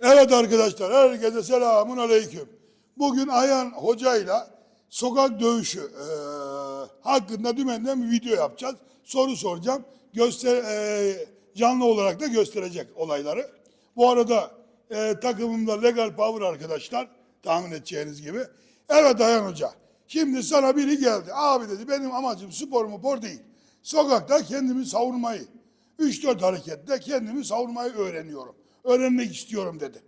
Evet arkadaşlar herkese selamun aleyküm. Bugün Ayhan hocayla sokak dövüşü eee, hakkında dümenden bir video yapacağız. Soru soracağım. Göster, eee, canlı olarak da gösterecek olayları. Bu arada eee, takımımda Legal Power arkadaşlar tahmin edeceğiniz gibi. Evet Ayhan Hoca şimdi sana biri geldi. Abi dedi benim amacım spor mupor değil. Sokakta kendimi savunmayı, 3-4 harekette kendimi savunmayı öğreniyorum. Öğrenmek istiyorum dedi.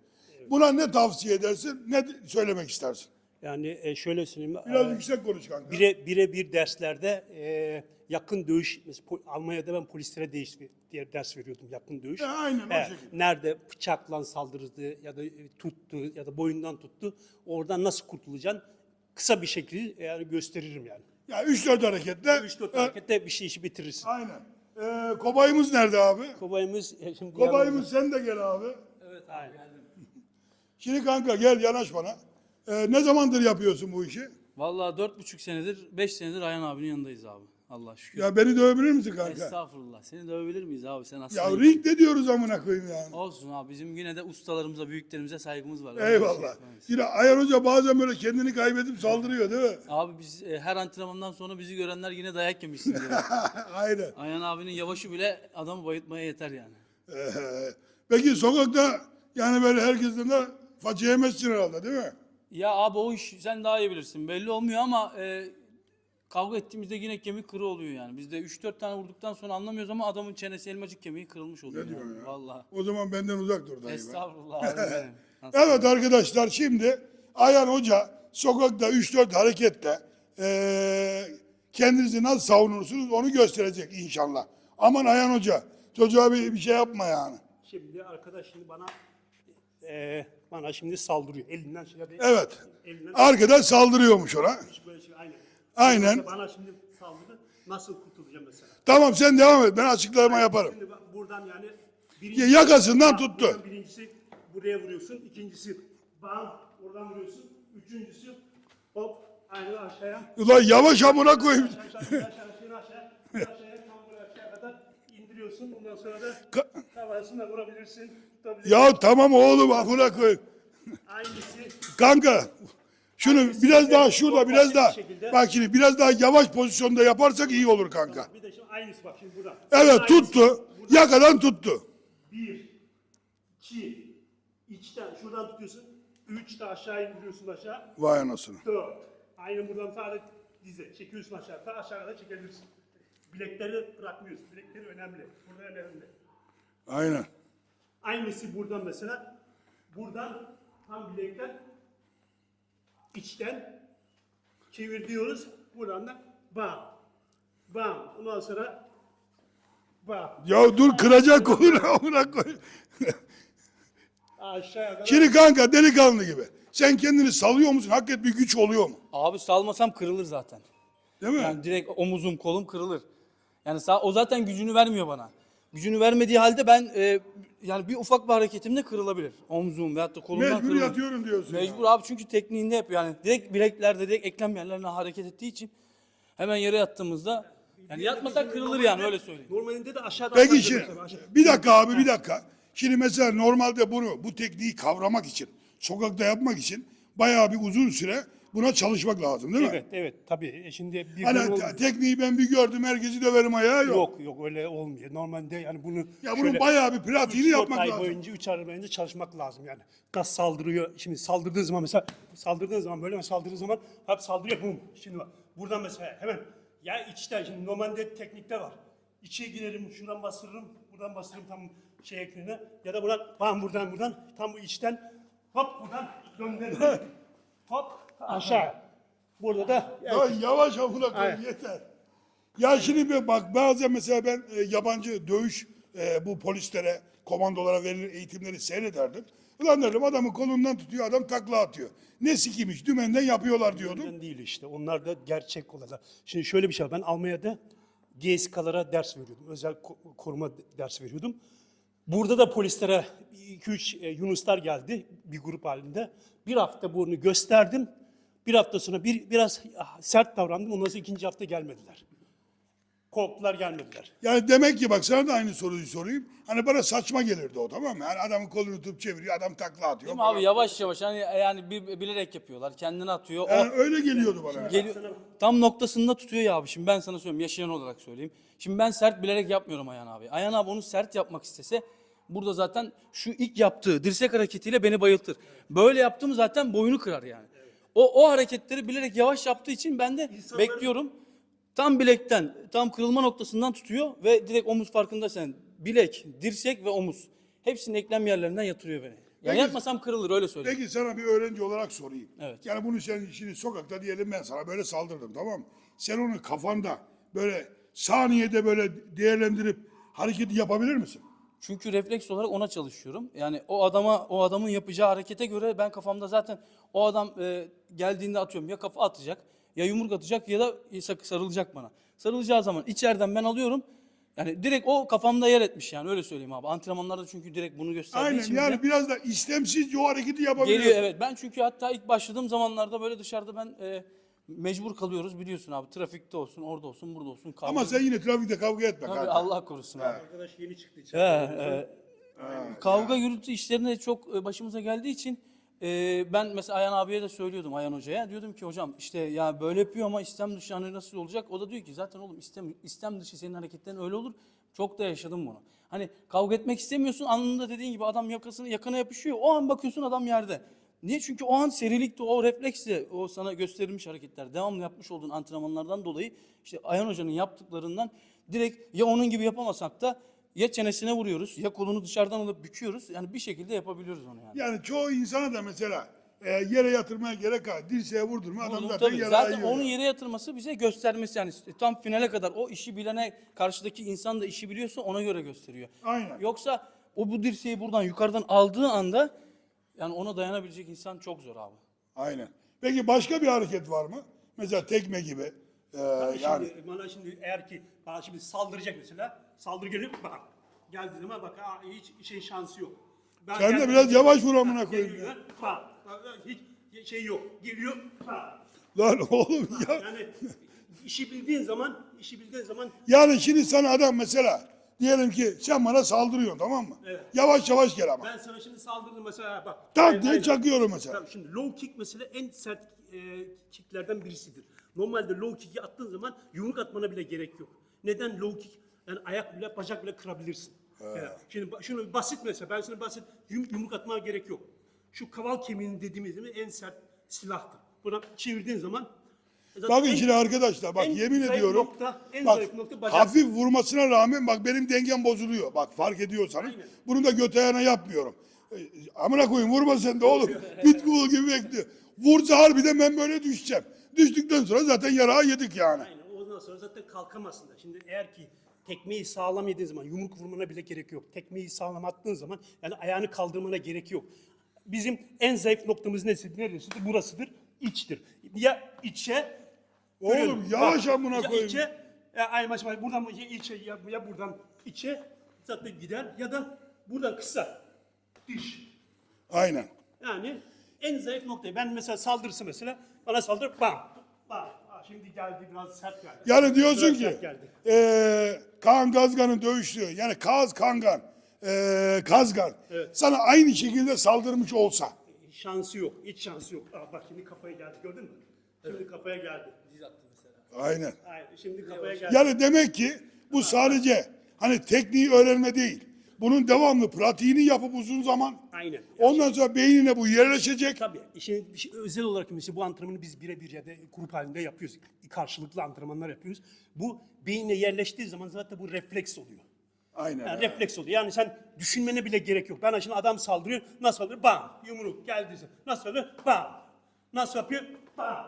Buna ne tavsiye edersin, ne söylemek istersin? Yani e, şöyle söyleyeyim. Biraz e, yüksek konuş kanka. bire birebir derslerde e, yakın dövüş Almanya'da ben polislere değiş, diye ders veriyordum yakın dövüş. E, aynen o E, şekilde. Nerede bıçakla saldırdı ya da e, tuttu ya da boyundan tuttu. Oradan nasıl kurtulacaksın? Kısa bir şekilde yani gösteririm yani. Ya 3-4 harekette. 3-4 e, harekette bir şey işi bitirirsin. Aynen. E, kobayımız nerede abi? Kobayımız e, şimdi Kobayımız sen de gel abi. Evet aynen. Şimdi kanka gel yanaş bana. E, ne zamandır yapıyorsun bu işi? Vallahi dört buçuk senedir, beş senedir Ayhan abinin yanındayız abi. Allah şükür. Ya beni dövebilir misin kanka? Estağfurullah. Seni dövebilir miyiz abi? Sen Ya aslında... ring de diyoruz amına koyayım yani. Olsun abi. Bizim yine de ustalarımıza, büyüklerimize saygımız var. Eyvallah. Yine Ayhan Hoca bazen böyle kendini kaybedip saldırıyor değil mi? Abi biz e, her antrenmandan sonra bizi görenler yine dayak yemişsin diyor. Aynen. Ayhan abinin yavaşı bile adamı bayıltmaya yeter yani. Ee, peki sokakta yani böyle herkesten de faça yemezsin herhalde değil mi? Ya abi o iş sen daha iyi bilirsin. Belli olmuyor ama e, kavga ettiğimizde yine kemik kırı oluyor yani. Biz de 3-4 tane vurduktan sonra anlamıyoruz ama adamın çenesi elmacık kemiği kırılmış oluyor. Ne diyorsun yani. ya? Vallahi. O zaman benden uzak dur dayı. be. Estağfurullah abi benim. Nasıl- Evet arkadaşlar şimdi Ayhan Hoca sokakta 3-4 harekette eee kendinizi nasıl savunursunuz onu gösterecek inşallah. Aman Ayhan Hoca çocuğa bir, bir şey yapma yani. Şimdi arkadaş şimdi bana e, bana şimdi saldırıyor. Elinden şey yapıyor. Evet. Elinden Arkadaş saldırıyormuş ona. böyle şey aynen. Aynen. Bana şimdi saldırdı. Nasıl kurtulacağım mesela? Tamam sen devam et ben açıklama yaparım. Şimdi buradan yani Ya yakasından tuttu. Birincisi buraya vuruyorsun. ikincisi bam oradan vuruyorsun. Üçüncüsü hop aynen aşağıya. Ulan yavaş amına koyayım. Aşağı aşağı aşağı aşağı aşağı tam buraya aşağı kadar indiriyorsun. Ondan sonra da Ka- kafasına vurabilirsin. Ya tamam oğlum amına koyayım. Aynısı Kanka şunu biraz daha şurada biraz daha şekilde- bak şimdi biraz daha yavaş pozisyonda yaparsak iyi olur kanka. bir de şimdi aynısı bak şimdi burada. Evet Aynısı. tuttu. Yakadan tuttu. Bir, iki, içten şuradan tutuyorsun. Üç de aşağı indiriyorsun aşağı. Vay anasını. Dört. Aynı buradan sadece dize. Çekiyorsun aşağı. Ta aşağı kadar çekebilirsin. Bilekleri bırakmıyorsun. Bilekleri önemli. Burada önemli. Aynen. Aynısı buradan mesela. Buradan tam bilekten içten çevir diyoruz. Buradan da bam. Bam. Ondan sonra bam. Ya dur kıracak kolunu amına koyayım. Aşağıya. Şimdi kanka delikanlı gibi. Sen kendini salıyor musun? Hakikaten bir güç oluyor mu? Abi salmasam kırılır zaten. Değil mi? Yani direkt omuzum, kolum kırılır. Yani sağ, o zaten gücünü vermiyor bana. Gücünü vermediği halde ben e, yani bir ufak bir hareketimde kırılabilir. Omzum veyahut da kolumdan Mecbur kırılır. yatıyorum diyorsun. ya. Mecbur abi çünkü tekniğinde yapıyor. Yani direkt bileklerde direkt eklem yerlerine hareket ettiği için hemen yere yattığımızda yani yatmasak kırılır yani öyle söyleyeyim. Normalinde de aşağıdan Peki şimdi bir dakika abi bir dakika. Şimdi mesela normalde bunu bu tekniği kavramak için sokakta yapmak için bayağı bir uzun süre buna çalışmak lazım değil mi? Evet evet tabii. E Şimdi bir Hani gün te- tekniği ben bir gördüm herkesi döverim ayağı yok. Yok yok öyle olmuyor. Normalde yani bunu Ya bunun bayağı bir pratiğini üç, dört yapmak ay lazım. boyunca 3 ay boyunca çalışmak lazım yani. Gaz saldırıyor. Şimdi saldırdığın zaman mesela saldırdığın zaman böyle saldırdığı zaman hep saldırıyor bum. Şimdi bak buradan mesela hemen ya içten şimdi normalde teknikte var. İçe girerim şuradan bastırırım buradan bastırırım tam şey ekranına ya da buradan bam buradan buradan tam bu içten hop buradan gönderirim. hop aşağı. Burada da Ya yavaş amına koyayım yeter. Ya şimdi bir bak bazen mesela ben e, yabancı dövüş e, bu polislere, komandolara verilen eğitimleri seyrederdim. Ulan dedim adamı kolundan tutuyor adam takla atıyor. Ne sikimiş dümenden yapıyorlar diyordum. Ondan değil işte. Onlar da gerçek olaylar. Şimdi şöyle bir şey var. Ben Almanya'da GSK'lara ders veriyordum. Özel ko- koruma ders veriyordum. Burada da polislere 2-3 e, Yunuslar geldi bir grup halinde. Bir hafta bunu gösterdim. Bir hafta sonra bir biraz sert davrandım. Ondan sonra ikinci hafta gelmediler. Korktular gelmediler. Yani demek ki bak sana da aynı soruyu sorayım. Hani bana saçma gelirdi o tamam mı? Yani adamın kolunu tutup çeviriyor, adam takla atıyor. Değil mi abi yavaş yavaş hani yani bir, bilerek yapıyorlar. Kendini atıyor. O Yani öyle geliyordu bana. geliyor, tam noktasında tutuyor ya abi. Şimdi ben sana söyleyeyim yaşayan olarak söyleyeyim. Şimdi ben sert bilerek yapmıyorum Ayhan abi. Ayhan abi onu sert yapmak istese burada zaten şu ilk yaptığı dirsek hareketiyle beni bayıltır. Böyle yaptığım zaten boynu kırar yani. O, o hareketleri bilerek yavaş yaptığı için ben de bekliyorum. Tam bilekten, tam kırılma noktasından tutuyor ve direkt omuz farkında sen. Bilek, dirsek ve omuz. Hepsinin eklem yerlerinden yatırıyor beni. Ya Peki- yatmasam kırılır öyle söyleyeyim. Peki sana bir öğrenci olarak sorayım. Evet. Yani bunu sen şimdi sokakta diyelim ben sana böyle saldırdım tamam mı? Sen onu kafanda böyle saniyede böyle değerlendirip hareketi yapabilir misin? Çünkü refleks olarak ona çalışıyorum. Yani o adama o adamın yapacağı harekete göre ben kafamda zaten o adam e, geldiğinde atıyorum ya kafa atacak ya yumruk atacak ya da sarılacak bana. Sarılacağı zaman içeriden ben alıyorum. Yani direkt o kafamda yer etmiş yani öyle söyleyeyim abi. Antrenmanlarda çünkü direkt bunu gösterdiği Aynen için yani bize- biraz da istemsizce o hareketi yapabiliyorsun. Geliyor evet. Ben çünkü hatta ilk başladığım zamanlarda böyle dışarıda ben e, mecbur kalıyoruz biliyorsun abi. Trafikte olsun, orada olsun, burada olsun. Kavga. Ama sen yine trafikte kavga etme Tabii kardeşim. Allah korusun abi. Arkadaş yeni çıktı içeri. He, e, kavga gürültü işlerine çok e, başımıza geldiği için e, ben mesela Ayhan abiye de söylüyordum Ayhan hocaya. Diyordum ki hocam işte ya böyle yapıyor ama istem dışı hani nasıl olacak? O da diyor ki zaten oğlum istem, istem dışı senin hareketlerin öyle olur. Çok da yaşadım bunu. Hani kavga etmek istemiyorsun anında dediğin gibi adam yakasını yakana yapışıyor. O an bakıyorsun adam yerde. Niye? Çünkü o an serilikte, o refleksle, o sana gösterilmiş hareketler, devamlı yapmış olduğun antrenmanlardan dolayı işte Ayhan Hoca'nın yaptıklarından direkt ya onun gibi yapamasak da ya çenesine vuruyoruz ya kolunu dışarıdan alıp büküyoruz. Yani bir şekilde yapabiliyoruz onu yani. Yani çoğu insana da mesela e, yere yatırmaya gerek yok. Dirseğe vurdurma adam Vurdum zaten tabii. yere Zaten ayıyor. onun yere yatırması bize göstermesi yani tam finale kadar o işi bilene karşıdaki insan da işi biliyorsa ona göre gösteriyor. Aynen. Yoksa o bu dirseği buradan yukarıdan aldığı anda yani ona dayanabilecek insan çok zor abi. Aynen. Peki başka bir hareket var mı? Mesela tekme gibi. E, yani Şimdi bana şimdi eğer ki bana şimdi saldıracak mesela saldırı geliyor bak geldi zaman bak ha, hiç işin şansı yok. Ben Sen de geldim- biraz yavaş vur amına koyayım geliyor, Bak, bak, hiç şey yok. Geliyor. Bak. lan oğlum ya. Yani işi bildiğin zaman, işi bildiğin zaman Yani şimdi sana adam mesela diyelim ki sen bana saldırıyorsun tamam mı? Evet. Yavaş yavaş gel ama. ben sana şimdi saldırdım mesela bak. Tak diye çakıyorum mesela. Tamam, şimdi low kick mesela en sert e, kicklerden birisidir. Normalde low kick'i attığın zaman yumruk atmana bile gerek yok. Neden low kick? Yani ayak bile, bacak bile kırabilirsin. Yani şimdi şunu basit mesela, ben sana basit yum- yumruk atmana gerek yok. Şu kaval kemiğini dediğimiz gibi en sert silahtır. Buna çevirdiğin zaman zaten Bakın en- şimdi arkadaşlar bak en yemin zayıf ediyorum. nokta- en bak zayıf nokta bacak. hafif vurmasına rağmen bak benim dengem bozuluyor. Bak fark ediyorsanız. Bunu da göt ayağına yapmıyorum. E, amına koyayım vurma sen de oğlum. Pitbull gibi bekliyor. Vursa harbiden ben böyle düşeceğim. Düştükten sonra zaten yarağı yedik yani. Aynen. Ondan sonra zaten kalkamazsın da. Şimdi eğer ki tekmeyi sağlam yediğin zaman yumruk vurmana bile gerek yok. Tekmeyi sağlam attığın zaman yani ayağını kaldırmana gerek yok. Bizim en zayıf noktamız nesidir? Neresidir? Burasıdır. İçtir. Ya içe Oğlum, Görüyorum. yavaş Bak, amına ya koyayım. içe ya ay maç maç buradan ya içe ya, ya buradan içe zaten gider ya da buradan kısa diş. Aynen. Yani en zayıf noktayı. Ben mesela saldırısı mesela bana saldır bam. Bam. Şimdi geldi biraz sert geldi. Yani diyorsun Biraz ki sert geldi. eee Kaan Gazgan'ın dövüştüğü yani Kaz Kangan eee Kazgan Evet. sana aynı şekilde saldırmış olsa Şansı yok. Hiç şansı yok. Aa, bak şimdi kafaya geldi. Gördün mü? Şimdi kafaya geldi. Diz attı mesela. aynen. Aynen. Şimdi kafaya geldi. Yani demek ki bu sadece hani tekniği öğrenme değil. Bunun devamlı pratiğini yapıp uzun zaman Aynen. ondan sonra beynine bu yerleşecek. Tabii. işin bir şey- özel olarak mesela bu antrenmanı biz birebir ya da grup halinde yapıyoruz. Karşılıklı antrenmanlar yapıyoruz. Bu beyine yerleştiği zaman zaten bu refleks oluyor. Aynen. Yani refleks oluyor. Yani sen düşünmene bile gerek yok. Ben şimdi adam saldırıyor. Nasıl oluyor? Bam. Yumruk geldi. Nasıl oluyor? Bam. Nasıl yapıyor? Bam.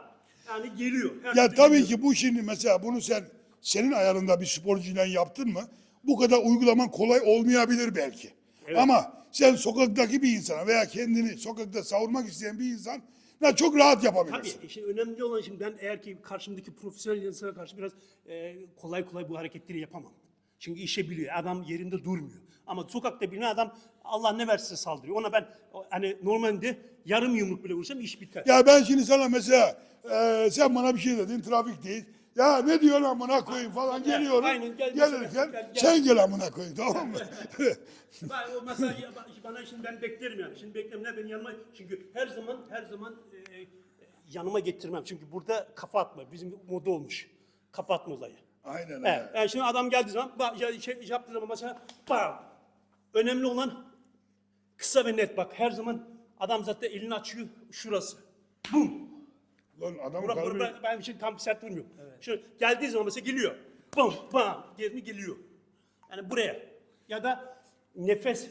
Yani geliyor. Her Ya türlü tabii geliyor. ki bu şimdi mesela bunu sen senin ayarında bir sporcuyla yaptın mı? Bu kadar uygulaman kolay olmayabilir belki. Ama sen sokaktaki bir insana veya kendini sokakta savurmak isteyen bir insan ya çok rahat yapabilirsin. Tabii işin önemli olan şimdi ben eğer ki karşımdaki profesyonel insana karşı biraz e, kolay kolay bu hareketleri yapamam. Çünkü işe biliyor. Adam yerinde durmuyor. Ama sokakta birine adam Allah ne verse saldırıyor. Ona ben hani normalde yarım yumruk bile vursam iş biter. Ya ben şimdi sana mesela e, sen bana bir şey dedin trafikteyiz. Ya ne diyorsun amına koyayım falan geliyorum. aynen, gel Gelirken gel, gel. sen gel amına koyayım tamam mı? Ben o mesela bana şimdi ben beklerim yani. Şimdi beklerim ne benim yanıma çünkü her zaman her zaman e, e, yanıma getirmem. Çünkü burada kafa atma bizim moda olmuş. Kafa atma olayı. Aynen Evet. öyle. Yani şimdi adam geldiği zaman bak ya şey yaptığı zaman mesela bam. Önemli olan kısa ve net bak her zaman adam zaten elini açıyor şurası. Bum. Lan adamın Bura, kalbi... bura, ben şimdi tam sert vurmuyorum. Şu geldiği zaman mesela geliyor. Bam bam mi geliyor. Yani buraya. Ya da nefes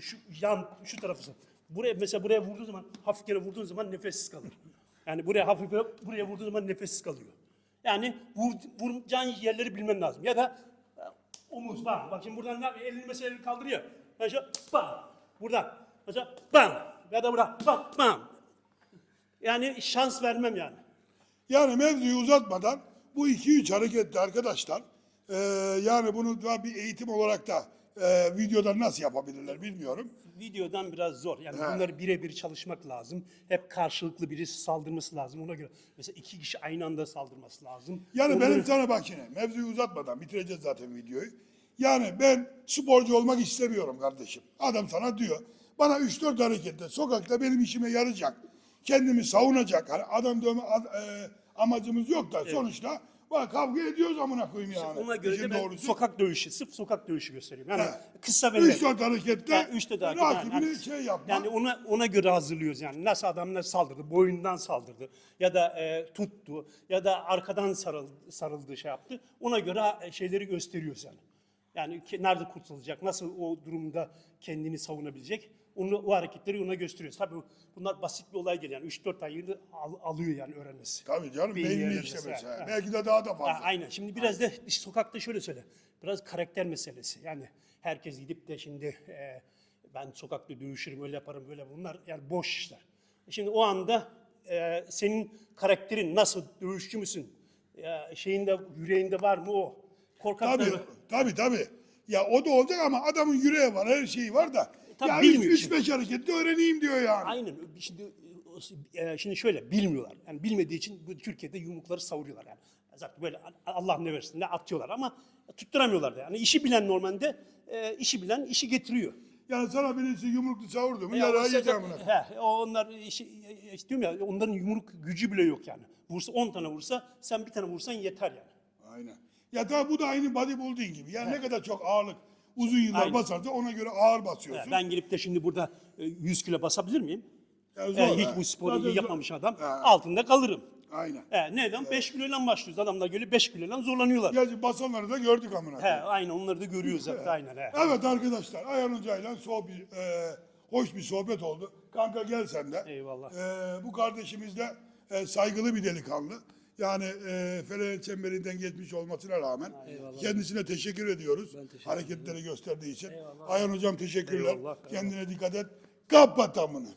şu yan şu tarafı. Buraya mesela buraya vurduğu zaman hafif yere vurduğun zaman nefessiz kalır. Yani buraya hafif buraya vurduğu zaman nefessiz kalıyor. Yani vur, vuracağın yerleri bilmen lazım. Ya da e, omuz bam. Bak şimdi buradan ne elini mesela elini kaldırıyor. Ben şu bam. Buradan. Mesela bam. Ya da buradan bam bam. Yani şans vermem yani. Yani mevzuyu uzatmadan bu iki üç harekette arkadaşlar e, yani bunu daha bir eğitim olarak da e, videoda nasıl yapabilirler bilmiyorum. Videodan biraz zor. Yani Ha. bunları birebir çalışmak lazım. Hep karşılıklı birisi saldırması lazım. Ona göre mesela iki kişi aynı anda saldırması lazım. Yani Onları- benim sana bak yine mevzuyu uzatmadan bitireceğiz zaten videoyu. Yani ben sporcu olmak istemiyorum kardeşim. Adam sana diyor bana 3-4 harekette sokakta benim işime yarayacak. Kendimi savunacak. Hani adam dövme ad- e, amacımız yok da sonuçta bak kavga ediyoruz amına koyayım yani. ona göre İşin de ben doğrusu. sokak dövüşü, sırf sokak dövüşü gösteriyorum. Yani He. kısa ve net. 3-4 harekette Yani üçte de rakibini yani, şey yapma. Yani ona ona göre hazırlıyoruz yani. Nasıl adam nasıl saldırdı, boyundan saldırdı ya da e, tuttu ya da arkadan sarıldı, sarıldı şey yaptı. Ona göre e, şeyleri gösteriyoruz yani. Yani nerede kurtulacak, nasıl o durumda kendini savunabilecek. Onu, o hareketleri ona gösteriyoruz. Tabii bunlar basit bir olay değil yani. 3-4 ay yılı al- alıyor yani öğrenmesi. Tabii canım beynini işlemesi. ha, ha. Belki de daha da Ha, fazla. aynen. Şimdi biraz da işte sokakta şöyle söyle. Biraz karakter meselesi. Yani herkes gidip de şimdi e, ben sokakta dövüşürüm, öyle yaparım, böyle bunlar yani boş işler. Şimdi o anda e, senin karakterin nasıl, dövüşçü müsün? Ya, şeyinde, yüreğinde var mı o? Korkak Tabii, tabii tabii. Ya o da olacak ama adamın yüreği var, her şeyi var da. Tabii ya bilmiyor 3-5 harekette öğreneyim diyor yani. Aynen. Şimdi e, şimdi şöyle bilmiyorlar. Yani bilmediği için bu Türkiye'de yumrukları savuruyorlar yani. Zaten böyle Allah ne versin ne atıyorlar ama tutturamıyorlar da. Yani işi bilen normalde e, işi bilen işi getiriyor. Yani sana birisi yumruklu savurdu mu Ya yara yiyeceğim bunu. He, o onlar işi, işte diyorum ya onların yumruk gücü bile yok yani. Vursa 10 tane vursa sen bir tane vursan yeter yani. Aynen. Ya tabii bu da aynı bodybuilding gibi. Yani ne kadar çok ağırlık uzun yıllar Aynen. basarsa ona göre ağır basıyorsun. ben gelip de şimdi burada e, 100 kilo basabilir miyim? Ya zor ha. hiç bu sporu Zaten iyi zor. yapmamış adam He. altında kalırım. Aynen. He, neden? 5 kiloyla başlıyoruz. Adamlar gelip 5 kiloyla zorlanıyorlar. Gerçi basanları da gördük amına. He, aynen onları da görüyoruz zaten aynen he. Evet arkadaşlar Ayhan Hoca'yla sohbet, e, hoş bir sohbet oldu. Kanka gel sen de. Eyvallah. E, bu kardeşimiz de e, saygılı bir delikanlı. Yani e, Fener çemberinden geçmiş olmasına rağmen kendisine teşekkür ediyoruz. Hareketleri gösterdiği için. Ayhan Hocam teşekkürler. Eyvallah. Kendine dikkat et. Kapat amına.